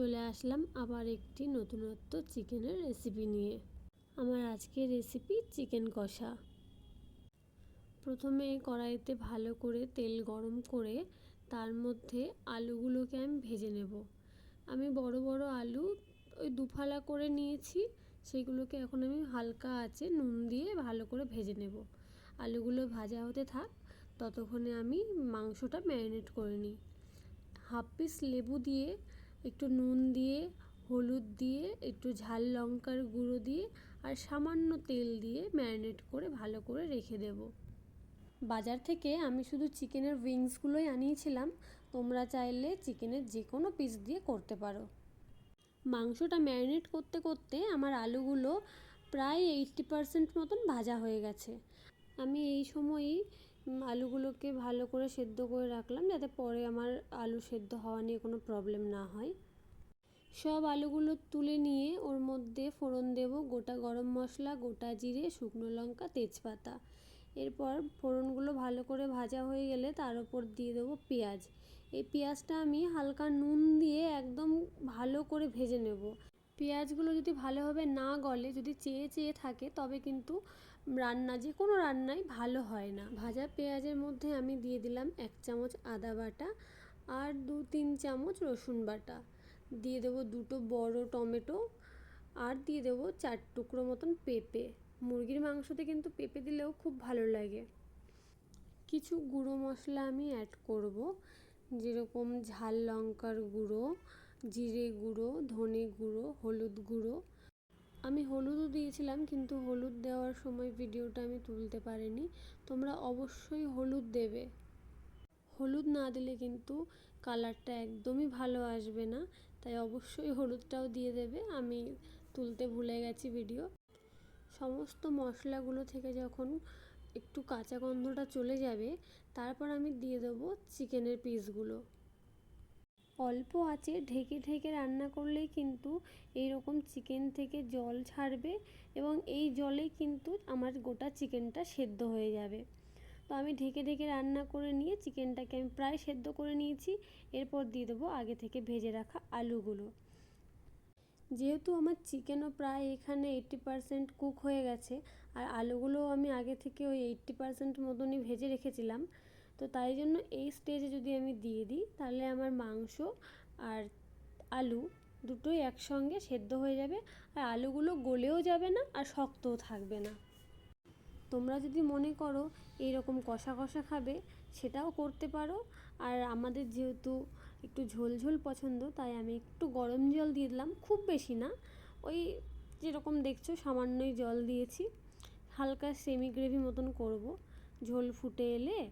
চলে আসলাম আবার একটি নতুনত্ব চিকেনের রেসিপি নিয়ে। আমার আজকের রেসিপি চিকেন কষা। প্রথমে কড়াইতে ভালো করে তেল গরম করে তার মধ্যে আলুগুলোকে আমি ভেজে নেব। আমি বড় বড় আলু ওই দুফালা করে নিয়েছি, সেগুলোকে এখন আমি হালকা আছে নুন দিয়ে ভালো করে ভেজে নেব। আলুগুলো ভাজা হতে থাক, ততক্ষণে আমি মাংসটা ম্যারিনেট করে নিই। হাফ পিস লেবু দিয়ে একটু নুন দিয়ে, হলুদ দিয়ে, একটু ঝাল লঙ্কার গুঁড়ো দিয়ে আর সামান্য তেল দিয়ে ম্যারিনেট করে ভালো করে রেখে দেব। বাজার থেকে আমি শুধু চিকেনের উইংসগুলোই আনিয়েছিলাম। তোমরা চাইলে চিকেনের যে কোনো পিস দিয়ে করতে পারো। মাংসটা ম্যারিনেট করতে করতে আমার আলুগুলো প্রায় এইটটি পারসেন্ট মতন ভাজা হয়ে গেছে। আমি এই সময়ই আলুগুলোকে ভালো করে সেদ্ধ করে রাখলাম যাতে পরে আমার আলু সেদ্ধ হওয়া নিয়ে কোনো প্রবলেম না হয়। সব আলুগুলো তুলে নিয়ে ওর মধ্যে ফোড়ন দেব গোটা গরম মশলা, গোটা জিরে, শুকনো লঙ্কা, তেজপাতা। এরপর ফোড়নগুলো ভালো করে ভাজা হয়ে গেলে তার উপর দিয়ে দেবো পেঁয়াজ। এই পেঁয়াজটা আমি হালকা নুন দিয়ে একদম ভালো করে ভেজে নেব। পেঁয়াজগুলো যদি ভালোভাবে না গলে, যদি চেয়ে চেয়ে থাকে, তবে কিন্তু রান্না, যে কোনো রান্নাই ভালো হয় না। ভাজা পেঁয়াজের মধ্যে আমি দিয়ে দিলাম এক চামচ আদা বাটা আর দু তিন চামচ রসুন বাটা। দিয়ে দেবো দুটো বড় টমেটো আর দিয়ে দেবো চার টুকরো মতন পেঁপে। মুরগির মাংসতে কিন্তু পেঁপে দিলেও খুব ভালো লাগে। কিছু গুঁড়ো মশলা আমি অ্যাড করব। যেরকম ঝাল লঙ্কার গুঁড়ো, জিরে গুঁড়ো, ধনে গুঁড়ো, হলুদ গুঁড়ো আমি হলুদও দিয়েছিলাম, কিন্তু হলুদ দেওয়ার সময় ভিডিওটা আমি তুলতে পারিনি। তোমরা অবশ্যই হলুদ দেবে। হলুদ না দিলে কিন্তু কালারটা একদমই ভালো আসবে না, তাই অবশ্যই হলুদটাও দিয়ে দেবে। আমি তুলতে ভুলে গেছি ভিডিও। সমস্ত মশলাগুলো থেকে যখন একটু কাঁচা গন্ধটা চলে যাবে, তারপর আমি দিয়ে দেবো চিকেনের পিসগুলো। অল্প আছে ঢেকে ঢেকে রান্না করলেই কিন্তু এই রকম চিকেন থেকে জল ছাড়বে এবং এই জলেই কিন্তু আমার গোটা চিকেনটা সেদ্ধ হয়ে যাবে। তো আমি ঢেকে ঢেকে রান্না করে নিয়ে চিকেনটাকে আমি প্রায় সেদ্ধ করে নিয়েছি। এরপর দিয়ে দেবো আগে থেকে ভেজে রাখা আলুগুলো। যেহেতু আমার চিকেনও প্রায় এখানে এইট্টি পারসেন্ট কুক হয়ে গেছে, আর আলুগুলোও আমি আগে থেকে ওই এইট্টি পারসেন্ট মতনই ভেজে রেখেছিলাম তো তাই জন্য এই স্টেজে যদি আমি দিয়ে দিই, তাহলে আমার মাংস আর আলু দুটোই একসঙ্গে সেদ্ধ হয়ে যাবে। আর আলুগুলো গলেও যাবে না আর শক্তও থাকবে না। তোমরা যদি মনে করো এইরকম কষা কষা খাবে, সেটাও করতে পারো। আর আমাদের যেহেতু একটু ঝোল ঝোল পছন্দ, তাই আমি একটু গরম জল দিয়ে দিলাম। খুব বেশি না, ওই যেরকম দেখছ সামান্যই জল দিয়েছি। হালকা সেমি গ্রেভি মতন করব। ঝোল ফুটে এলে